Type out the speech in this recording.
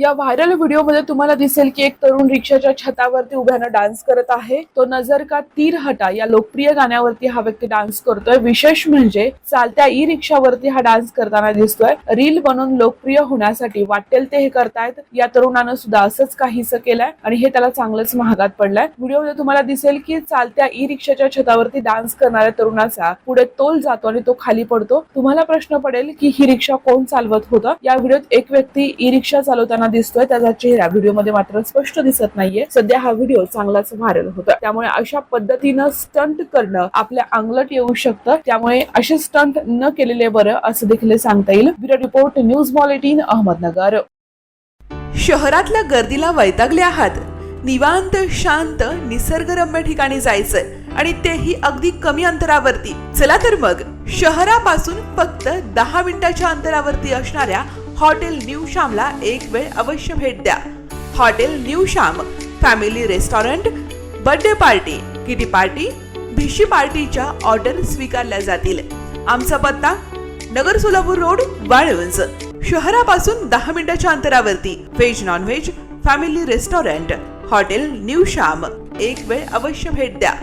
या व्हायरल व्हिडिओमध्ये तुम्हाला दिसेल की एक तरुण रिक्षाच्या छतावरती उभ्यानं डान्स करत आहे. तो नजर का तीर हटा या लोकप्रिय गाण्यावरती हा व्यक्ती डान्स करतोय. विशेष म्हणजे चालत्या ई रिक्षावरती हा डान्स करताना दिसतोय. रील बनवून लोकप्रिय होण्यासाठी वाटेल ते हे करतायत. या तरुणानं सुद्धा असंच काहीच केलंय आणि हे त्याला चांगलंच महागात पडलंय. व्हिडिओमध्ये तुम्हाला दिसेल की चालत्या ई रिक्षाच्या छतावरती डान्स करणाऱ्या तरुणाचा पुढे तोल जातो आणि तो खाली पडतो. तुम्हाला प्रश्न पडेल की ही रिक्षा कोण चालवत होतं? या व्हिडिओत एक व्यक्ती ई रिक्षा चालवताना दिसतोय त्याचा चेहरा व्हिडिओमध्ये मात्र स्पष्ट दिसत नाहीये. सध्या हा व्हिडिओ चांगलाच व्हायरल होता त्यामुळे अशा पद्धतीनं स्टंट करणं आपल्या अंगलट येऊ शकतं. त्यामुळे असे स्टंट न केलेले बरं असं देखील सांगता येईल. Bureau report news mall eighteen Ahmednagar. शहरातल्या गर्दीला वैतागले आहात. निवांत शांत निसर्गरम्य ठिकाणी जायचंय आणि तेही अगदी कमी अंतरावरती. चला तर मग शहरापासून फक्त दहा मिनिटाच्या अंतरावरती असणाऱ्या हॉटेल न्यू श्यामला एक वेळ अवश्य भेट द्या. Hotel new Shyam family restaurant birthday party kitty party भिशी पार्टीच्या ऑर्डर स्वीकारल्या जातील. आमचा पत्ता नगर सोलापूर रोड वाळवंज. शहरापासून दहा मिनिटाच्या अंतरावरती veg non veg family restaurant hotel new Shyam. एक वेळ अवश्य भेट द्या.